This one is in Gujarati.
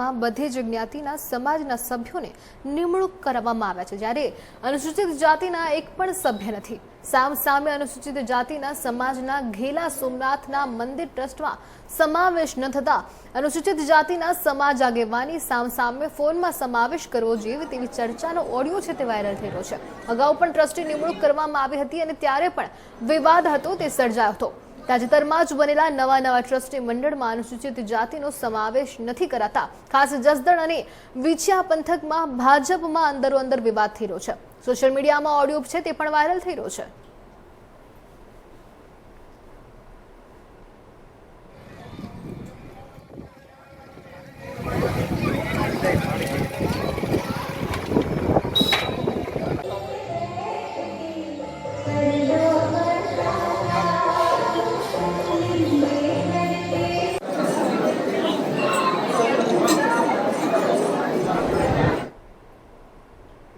માં બધી જ જ્ઞાતિના સમાજના સભ્યોને નિમણૂક કરવામાં આવ્યા છે. જ્યારે અનુસૂચિત જાતિના એક પણ સભ્ય નથી. સામ સામે અનુસૂચિત જાતિના સમાજના ઘેલા સોમનાથના મંદિર ટ્રસ્ટમાં સમાવેશ ન થતા અનુસૂચિત જાતિના સમાજ આગેવાની સામ સામે ફોનમાં સમાવેશ કરવો જોઈએ તેવી ચર્ચાનો ઓડિયો છે તે વાયરલ થયેલો છે. અગાઉ પણ ટ્રસ્ટની નિમણૂક કરવામાં આવી હતી અને ત્યારે પણ વિવાદ હતો, તે સર્જાયો હતો. તાજેતરમાં જ બનેલા નવા નવા ટ્રસ્ટી મંડળમાં અનુસૂચિત જાતિનો સમાવેશ નથી કરાતા. ખાસ જસદણ અને વિછિયા પંથકમાં ભાજપમાં અંદરો અંદર વિવાદ થઈ રહ્યો છે. સોશિયલ મીડિયામાં ઓડિયો છે તે પણ વાયરલ થઈ રહ્યો છે.